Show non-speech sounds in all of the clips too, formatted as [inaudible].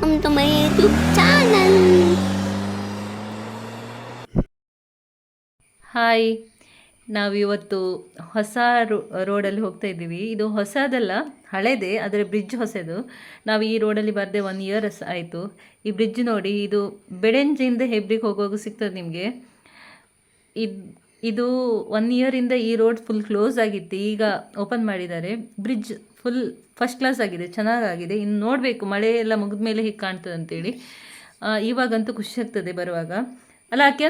welcome to my YouTube channel. Hi ನಾವಿವತ್ತು ಹೊಸ ರೋ, ರೋಡಲ್ಲಿ ಹೋಗ್ತಾ ಇದ್ದೀವಿ. ಇದು ಹೊಸದಲ್ಲ, ಹಳೇದೇ, ಆದರೆ ಬ್ರಿಡ್ಜ್ ಹೊಸದು. ನಾವು ಈ ರೋಡಲ್ಲಿ ಬರದೆ ಒನ್ ಇಯರ್ ಆಯಿತು. ಈ ಬ್ರಿಡ್ಜ್ ನೋಡಿ, ಇದು ಬೆಡೆಂಜಿಂದ ಹೆಬ್ರಿಗೆ ಹೋಗುವಾಗ ಸಿಗ್ತದೆ ನಿಮಗೆ. ಇದು ಇದು ಒನ್ ಇಯರಿಂದ ಈ ರೋಡ್ ಫುಲ್ ಕ್ಲೋಸ್ ಆಗಿತ್ತು. ಈಗ ಓಪನ್ ಮಾಡಿದ್ದಾರೆ. ಬ್ರಿಡ್ಜ್ ಫುಲ್ ಫಸ್ಟ್ ಕ್ಲಾಸ್ ಆಗಿದೆ ಚೆನ್ನಾಗಾಗಿದೆ. ಇನ್ನು ನೋಡಬೇಕು ಮಳೆ ಎಲ್ಲ ಮುಗಿದ ಮೇಲೆ ಹೀಗೆ ಕಾಣ್ತದೆ ಅಂತೇಳಿ. ಇವಾಗಂತೂ ಖುಷಿ ಆಗ್ತದೆ ಬರುವಾಗ. ಅಲ್ಲ ಆಕೆ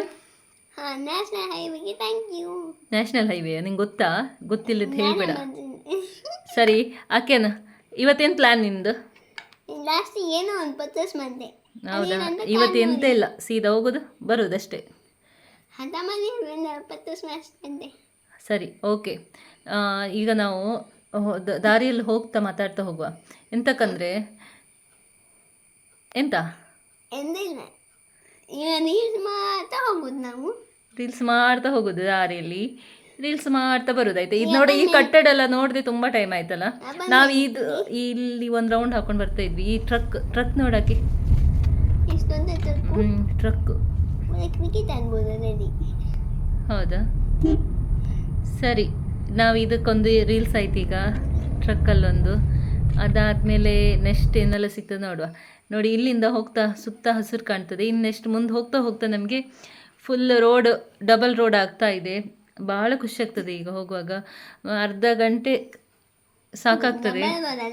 ಹಾ ನ್ಯಾಷನಲ್ ಹೈವೇಗೆ ಥ್ಯಾಂಕ್ ಯು ನ್ಯಾಷನಲ್ ಹೈವೇ ನಿಂಗೆ ಗೊತ್ತಾ? ಗೊತ್ತಿಲ್ಲದ ಹೇಳಬೇಡ. [laughs] ಸರಿ ಆಕೆನ ಇವತ್ತೇನು ಪ್ಲ್ಯಾನ್ ನಿಂದು? ಲಾಸ್ಟ್ ಏನೋ ಒಂದು ಪರ್ಚೇಸ್ ಮಾಡಿದೆ ಹೌದಾ? ಇವತ್ತು ಎಂತ ಇಲ್ಲ ಸೀದಾ ಹೋಗೋದು ಬರೋದಷ್ಟೇ. ಹದ ಮನೆ ಪರ್ಚೇಸ್ ಮಾಡಿದೆ ಸರಿ ಓಕೆ. ಈಗ ನಾವು ದಾರಿಯಲ್ಲಿ ಹೋಗ್ತಾ ಮಾತಾಡ್ತಾ ಹೋಗುವ. ಎಂತಕ್ಕಂದ್ರೆ ಎಂತ? ರೀಲ್ಸ್ ಮಾಡ್ತಾ ಹೋಗೋದು ದಾರಿಯಲ್ಲಿ. ರೀಲ್ಸ್ ಮಾಡ್ತಾ ಬರೋದಾಯ್ತು? ಇದು ನೋಡಿ ಈ ಕಟ್ಟಡ ಎಲ್ಲ ನೋಡದೆ ತುಂಬಾ ಟೈಮ್ ಆಯ್ತಲ್ಲ? ನಾವು ಇದು ಇಲ್ಲಿ ಒಂದು ರೌಂಡ್ ಹಾಕೊಂಡು ಬರ್ತಾ ಇದ್ವಿ. ಈ ಟ್ರಕ್ ಟ್ರಕ್ ನೋಡಕ್ಕೆ. ಹ್ಞೂ ಟ್ರಕ್ ಹೌದಾ? ಸರಿ. ನಾವು ಇದಕ್ಕೊಂದು ರೀಲ್ಸ್ ಆಯ್ತು ಈಗ ಟ್ರಕ್ಕಲ್ಲೊಂದು ಅದಾದಮೇಲೆ ನೆಕ್ಸ್ಟ್ ಏನೆಲ್ಲ ಸಿಗ್ತದೆ ನೋಡುವ. ನೋಡಿ ಇಲ್ಲಿಂದ ಹೋಗ್ತಾ ಸುತ್ತ ಹಸಿರು ಕಾಣ್ತದೆ. ಇನ್ನು ನೆಕ್ಸ್ಟ್ ಮುಂದೆ ಹೋಗ್ತಾ ಹೋಗ್ತಾ ನಮಗೆ ಫುಲ್ ರೋಡ್ ಡಬಲ್ ರೋಡ್ ಆಗ್ತಾ ಇದೆ. ಭಾಳ ಖುಷಿ ಆಗ್ತದೆ ಈಗ ಹೋಗುವಾಗ. ಅರ್ಧ ಗಂಟೆ ಸಾಕಾಗ್ತದೆ.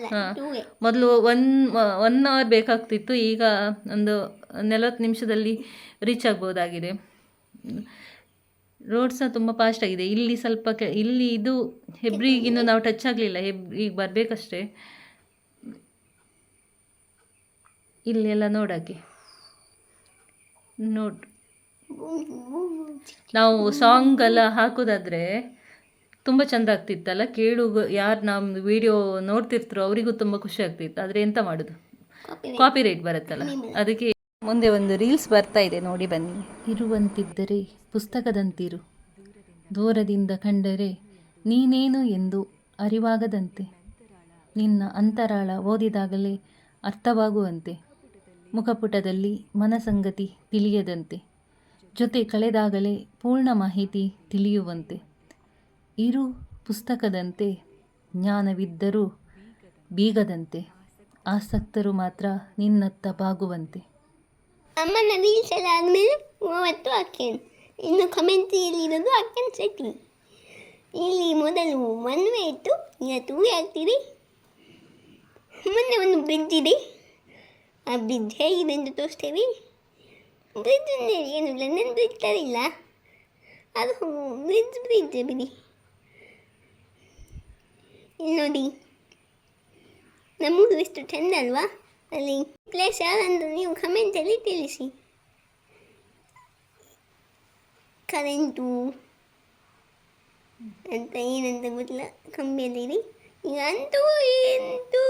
ಹಾಂ. ಮೊದಲು ಒನ್ ಒನ್ ಅವರ್ ಬೇಕಾಗ್ತಿತ್ತು. ಈಗ ಒಂದು ನಲವತ್ತು ನಿಮಿಷದಲ್ಲಿ ರೀಚ್ ಆಗ್ಬೋದಾಗಿದೆ. ರೋಡ್ ಸಹ ತುಂಬ ಫಾಸ್ಟ್ ಆಗಿದೆ. ಇಲ್ಲಿ ಸ್ವಲ್ಪ ಕೆ ಇಲ್ಲಿ ಇದು ಹೆಬ್ರಿಗಿನ್ನು ನಾವು ಟಚ್ ಆಗಲಿಲ್ಲ. ಹೆಬ್ರಿಗೆ ಬರಬೇಕಷ್ಟೇ. ಇಲ್ಲೆಲ್ಲ ನೋಡಕ್ಕೆ ನೋಡ್ ನಾವು ಸಾಂಗ್ ಎಲ್ಲ ಹಾಕೋದಾದ್ರೆ ತುಂಬ ಚಂದ ಆಗ್ತಿತ್ತಲ್ಲ? ಕೇಳು ಯಾರು ನಮ್ಮ ವಿಡಿಯೋ ನೋಡ್ತಿರ್ತಾರೋ ಅವರಿಗೂ ತುಂಬ ಖುಷಿ ಆಗ್ತಿತ್ತು. ಆದರೆ ಎಂತ ಮಾಡೋದು? ಕಾಪಿ ರೇಟ್ ಬರುತ್ತಲ್ಲ. ಅದಕ್ಕೆ ಮುಂದೆ ಒಂದು ರೀಲ್ಸ್ ಬರ್ತಾ ಇದೆ, ನೋಡಿ ಬನ್ನಿ. ಇರುವಂತಿದ್ದರೆ ಪುಸ್ತಕದಂತಿರು. ದೂರದಿಂದ ಕಂಡರೆ ನೀನೇನು ಎಂದು ಅರಿವಾಗದಂತೆ. ನಿನ್ನ ಅಂತರಾಳ ಓದಿದಾಗಲೇ ಅರ್ಥವಾಗುವಂತೆ. ಮುಖಪುಟದಲ್ಲಿ ಮನಸಂಗತಿ ತಿಳಿಯದಂತೆ. ಜೊತೆ ಕಳೆದಾಗಲೇ ಪೂರ್ಣ ಮಾಹಿತಿ ತಿಳಿಯುವಂತೆ. ಇರು ಪುಸ್ತಕದಂತೆ, ಜ್ಞಾನವಿದ್ದರೂ ಬೀಗದಂತೆ. ಆಸಕ್ತರು ಮಾತ್ರ ನಿನ್ನತ್ತ ಬಾಗುವಂತೆ. ಅಮ್ಮನ ರೀಲ್ಸ್ ಎಲ್ಲ ಆದಮೇಲೆ ಮೂವತ್ತು ಅಕ್ಕೇನು ಇನ್ನು ಕಮೆಂಟ್ರಿಯಲ್ಲಿ ಇರೋದು ಅಕ್ಕನ್ ಸೆಟ್ಟಿ ಇಲ್ಲಿ ಮೊದಲು ಒನ್ ವೇ ಇತ್ತು, ಈಗ ಟೂ ವೇ ಆಗ್ತಿದೆ ಮುಂದೆ ಒಂದು ಬ್ರಿಡ್ಜ್ ಇದೆ. ಆ ಬ್ರಿಡ್ಜ್ ಹೇಗಿದೆ ಎಂದು ತೋರಿಸ್ತೇವೆ. ಬ್ರಿಡ್ಜ್ ಏನು ಲಂಡನ್ ಬ್ರಿಡ್ಜ್ ಥರ ಅದು ಬ್ರಿಡ್ಜ್ ಬ್ರಿಡ್ಜ್ ಬಿಡಿ. ಇಲ್ಲಿ ನೋಡಿ. ನಮ್ಮೂರು ಎಷ್ಟು ಚೆಂದ ಅಲ್ವಾ? ಅಲ್ಲಿ πλαισιάδαν τον είχαμε τελή τη λύση. Karen tu. Anta yun ang kambia la kambya tu Inganto into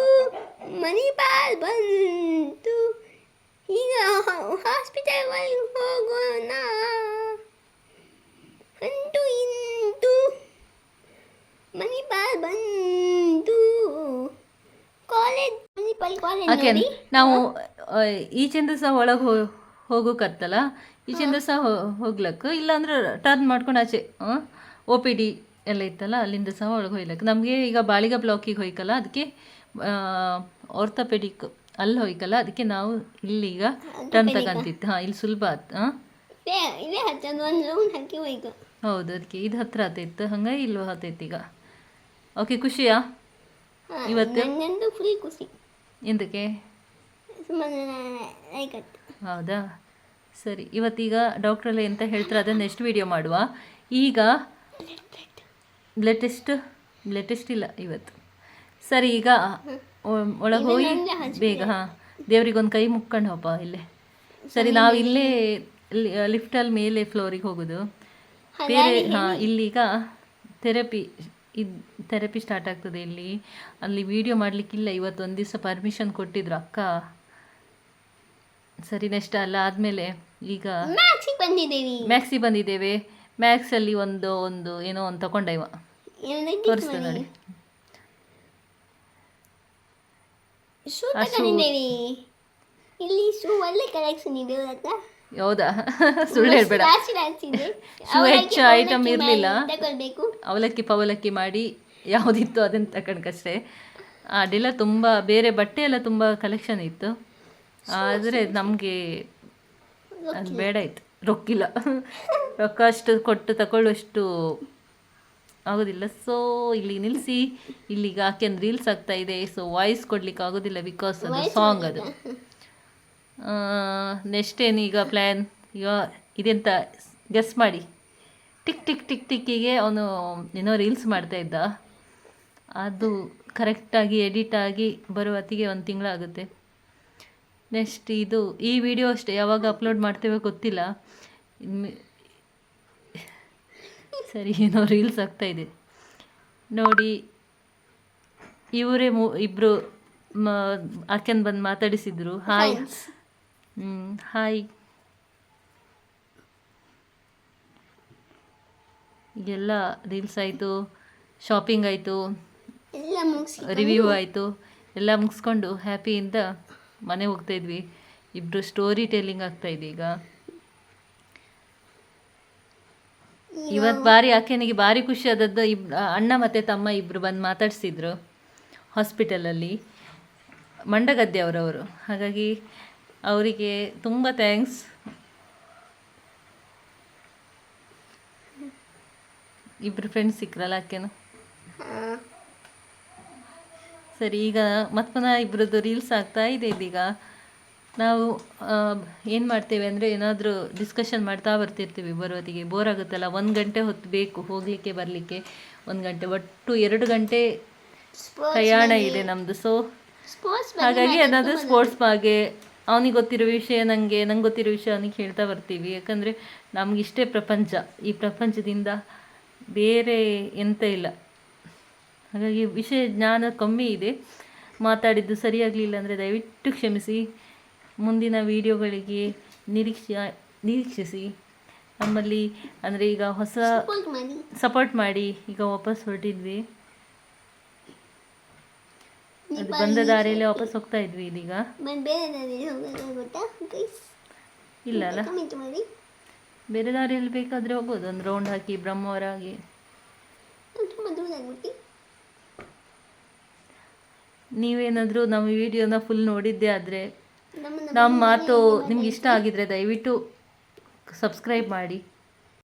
manipal bantu. Inga hospital wal hogo na. Hantu mani manipal bantu. ನೋಡಿ ನಾವು ಈಚಿಂದ ಸಹ ಒಳಗೆ ಹೋಗೋಕತ್ತಲ್ಲ? ಈಚೆಂದ ಸಹ ಹೋಗ್ಲಕ್ಕ? ಇಲ್ಲಾಂದ್ರೆ ಟರ್ನ್ ಮಾಡ್ಕೊಂಡು ಆಚೆ ಒ ಪಿ ಡಿ ಎಲ್ಲ ಇತ್ತಲ್ಲ ಅಲ್ಲಿಂದ ಸಹ ಒಳಗೆ ಹೋಗ್ಲಕ್ಕ. ನಮಗೆ ಈಗ ಬಾಳಿಗ ಬ್ಲಾಕಿಗೆ ಹೋಯ್ಕಲ್ಲ ಅದಕ್ಕೆ ಆರ್ಥೋಪೆಡಿಕ್ ಅಲ್ಲಿ ಹೋಯ್ಕಲ್ಲ ಅದಕ್ಕೆ ನಾವು ಇಲ್ಲಿಗ ಟರ್ನ್ ತಗೊಂತಿತ್ತು. ಹಾಂ ಇಲ್ಲಿ ಸುಲಭ ಆತ್ ಹಾಂ ಹೌದು ಅದಕ್ಕೆ ಇದು ಹತ್ರ ಆತೈತ್ತು ಹಂಗೆ ಇಲ್ಲೂ ಆತೈತಿ ಈಗ. ಓಕೆ ಖುಷಿಯಾ? ಇವತ್ತು? ಫುಲ್ ಖುಷಿ. ಲೈಕತ್ ಹೌದಾ? ಸರಿ ಇವತ್ತೀಗ ಡಾಕ್ಟ್ರಲ್ಲಿ ಎಂತ ಹೇಳ್ತಾರೆ ಅದನ್ನು ನೆಕ್ಸ್ಟ್ ವಿಡಿಯೋ ಮಾಡುವ. ಈಗ ಬ್ಲಡ್ ಟೆಸ್ಟ್ ಬ್ಲಡ್ ಟೆಸ್ಟ್ ಇಲ್ಲ ಇವತ್ತು. ಸರಿ ಈಗ ಒಳಗೆ ಹೋಗಿ ಬೇಗ ಹಾಂ. ದೇವ್ರಿಗೊಂದು ಕೈ ಮುಕ್ಕೊಂಡು ಹೋಪ ಇಲ್ಲೇ. ಸರಿ ನಾವು ಇಲ್ಲೇ ಲಿಫ್ಟಲ್ಲಿ ಮೇಲೆ ಫ್ಲೋರಿಗೆ ಹೋಗೋದು. ಬೇರೆ ಹಾಂ ಇಲ್ಲೀಗ ಥೆರಪಿ ಇದು ಥೆರಪಿ ಸ್ಟಾರ್ಟ್ ಆಗ್ತದೆ ಇಲ್ಲಿ. ಅಲ್ಲಿ ವಿಡಿಯೋ ಮಾಡಲಿಕ್ಕಿಲ್ಲ ಇವತ್ತು ಒಂದು ದಿವಸ ಪರ್ಮಿಷನ್ ಕೊಟ್ಟಿದ್ರು ಅಕ್ಕ. ಸರಿ ನೆಕ್ಸ್ಟ್ ಅಲ್ಲ ಆದಮೇಲೆ ಈಗ ಮ್ಯಾಕ್ಸಿಗೆ ಬಂದಿದ್ದೇವೆ. ಮ್ಯಾಕ್ಸಿ ಬಂದಿದ್ದೇವೆ. ಮ್ಯಾಕ್ಸಲ್ಲಿ ಒಂದು ಒಂದು ಏನೋ ಒಂದು ತಗೊಂಡ ಇವ. ತೋರಿಸ್ತೇನೆ ನೋಡಿ. ಹೌದಾ? ಸುಳ್ಳು ಹೇಳ್ಬೇಡ. ಹೆಚ್ಚು ಐಟಮ್ ಇರ್ಲಿಲ್ಲ. ಅವಲಕ್ಕಿ ಪವಲಕ್ಕಿ ಮಾಡಿ ಯಾವುದಿತ್ತು ಅದನ್ನು ತಗೊಂಡ್ಕಷ್ಟೇ ಅದೆಲ್ಲ ತುಂಬ ಬೇರೆ ಬಟ್ಟೆ ಎಲ್ಲ ತುಂಬ ಕಲೆಕ್ಷನ್ ಇತ್ತು. ಆದರೆ ನಮಗೆ ಅದು ಬೇಡ ಇತ್ತು ರೊಕ್ಕಿಲ್ಲ. ರೊಕ್ಕ ಅಷ್ಟು ಕೊಟ್ಟು ತಗೊಳ್ಳುವಷ್ಟು ಆಗೋದಿಲ್ಲ. ಸೊ ಇಲ್ಲಿ ನಿಲ್ಲಿಸಿ ಇಲ್ಲಿಗೆ ಅಂದ್ರೆ ರೀಲ್ಸ್ ಆಗ್ತಾ ಇದೆ. ಸೊ ವಾಯ್ಸ್ ಕೊಡ್ಲಿಕ್ಕೆ ಆಗೋದಿಲ್ಲ ಬಿಕಾಸ್ ಅದು ಸಾಂಗ್ ಅದು. ನೆಕ್ಸ್ಟ್ ಏನು ಈಗ ಪ್ಲ್ಯಾನ್ ಈಗ ಇದೆಂತ? ಗೆಸ್ ಮಾಡಿ. ಟಿಕ್ ಟಿಕ್ ಟಿಕ್ ಟಿಕ್ಕಿಗೆ ಅವನು ಏನೋ ರೀಲ್ಸ್ ಮಾಡ್ತಾ ಇದ್ದ. ಅದು ಕರೆಕ್ಟಾಗಿ ಎಡಿಟ್ ಆಗಿ ಬರುವ ಹೊತ್ತಿಗೆ ಒಂದು ತಿಂಗಳಾಗುತ್ತೆ. ನೆಕ್ಸ್ಟ್ ಇದು ಈ ವಿಡಿಯೋ ಅಷ್ಟೇ ಯಾವಾಗ ಅಪ್ಲೋಡ್ ಮಾಡ್ತೇವೆ ಗೊತ್ತಿಲ್ಲ. ಸರಿ ಏನೋ ರೀಲ್ಸ್ ಆಗ್ತಾ ಇದೆ. ನೋಡಿ ಇವರೇ ಮೂ ಇಬ್ಬರು ಆಕೆನ್ ಬಂದು ಮಾತಾಡಿಸಿದ್ರು. ಹಾಯ್ ಹ್ಞೂ ಹಾಯ್ ಎಲ್ಲ ರೀಲ್ಸ್ ಆಯಿತು ಶಾಪಿಂಗ್ ಆಯಿತು. ಎಲ್ಲ ಮುಗಿಸಿ ರಿವ್ಯೂ ಆಯಿತು. ಎಲ್ಲ ಮುಗಿಸ್ಕೊಂಡು ಹ್ಯಾಪಿಯಿಂದ ಮನೆ ಹೋಗ್ತಾ ಇದ್ವಿ. ಇಬ್ಬರು ಸ್ಟೋರಿ ಟೆಲ್ಲಿಂಗ್ ಆಗ್ತಾ ಇದೆ ಈಗ. ಇವತ್ತು ಭಾರಿ ಆಕೆನಿಗೆ ಭಾರಿ ಖುಷಿ ಆದದ್ದು ಇಬ್ ಅಣ್ಣ ಮತ್ತು ತಮ್ಮ ಇಬ್ಬರು ಬಂದು ಮಾತಾಡಿಸಿದ್ರು ಹಾಸ್ಪಿಟಲಲ್ಲಿ ಮಂಡಗದ್ದೆ ಅವರವರು. ಹಾಗಾಗಿ ಅವರಿಗೆ ತುಂಬ ಥ್ಯಾಂಕ್ಸ್ ಇಬ್ಬರು ಫ್ರೆಂಡ್ಸ್ ಸಿಕ್ಕರಲ್ಲ ಆಕೆನು? ಸರಿ ಈಗ ಮತ್ತೆ ಪುನಃ ಇಬ್ಬರದ್ದು ರೀಲ್ಸ್ ಆಗ್ತಾ ಇದೆ ಇದೀಗ. ನಾವು ಏನು ಮಾಡ್ತೇವೆ ಅಂದರೆ ಏನಾದರೂ ಡಿಸ್ಕಷನ್ ಮಾಡ್ತಾ ಬರ್ತಿರ್ತೀವಿ ಬರೋತ್ತಿಗೆ ಬೋರ್ ಆಗುತ್ತಲ್ಲ ಒಂದು ಗಂಟೆ ಹೊತ್ತು ಬೇಕು ಹೋಗಲಿಕ್ಕೆ ಬರಲಿಕ್ಕೆ. ಒಂದು ಗಂಟೆ ಒಟ್ಟು ಎರಡು ಗಂಟೆ ಪ್ರಯಾಣ ಇದೆ ನಮ್ಮದು ಸೊ ಸ್ಪೋರ್ಟ್ಸ್ ಹಾಗಾಗಿ ಏನಾದರೂ ಸ್ಪೋರ್ಟ್ಸ್ ಬಗ್ಗೆ ಅವನಿಗೆ ಗೊತ್ತಿರೋ ವಿಷಯ ನನಗೆ ನಂಗೆ ಗೊತ್ತಿರೋ ವಿಷಯ ಅವನಿಗೆ ಹೇಳ್ತಾ ಬರ್ತೀವಿ. ಯಾಕಂದರೆ ನಮಗಿಷ್ಟೇ ಪ್ರಪಂಚ. ಈ ಪ್ರಪಂಚದಿಂದ ಬೇರೆ ಎಂತ ಇಲ್ಲ. ಹಾಗಾಗಿ ವಿಷಯ ಜ್ಞಾನ ಕಮ್ಮಿ ಇದೆ. ಮಾತಾಡಿದ್ದು ಸರಿಯಾಗಲಿಲ್ಲ ಅಂದರೆ ದಯವಿಟ್ಟು ಕ್ಷಮಿಸಿ. ಮುಂದಿನ ವಿಡಿಯೋಗಳಿಗೆ ನಿರೀಕ್ಷ ನಿರೀಕ್ಷಿಸಿ. ನಮ್ಮಲ್ಲಿ ಅಂದರೆ ಈಗ ಹೊಸ ಸಪೋರ್ಟ್ ಮಾಡಿ. ಈಗ ವಾಪಸ್ ಹೊರಟಿದ್ವಿ. ಅದು ಬಂದ ದಾರಿಯಲ್ಲೇ ವಾಪಸ್ ಹೋಗ್ತಾ ಇದ್ವಿ ಇದೀಗ. ಇಲ್ಲ ಅಲ್ಲ. ಬೇರೆ ದಾರಿಯಲ್ಲಿ ಬೇಕಾದ್ರೆ ಹೋಗ್ಬೋದು. ಒಂದು ರೌಂಡ್ ಹಾಕಿ ಬ್ರಹ್ಮವರ ನೀವೇನಾದರೂ ನಮ್ಮ ವಿಡಿಯೋನ ಫುಲ್ ನೋಡಿದ್ದೆ ಆದರೆ ನಮ್ಮ ಮಾತು ನಿಮ್ಗೆ ಇಷ್ಟ ಆಗಿದ್ರೆ ದಯವಿಟ್ಟು ಸಬ್ಸ್ಕ್ರೈಬ್ ಮಾಡಿ.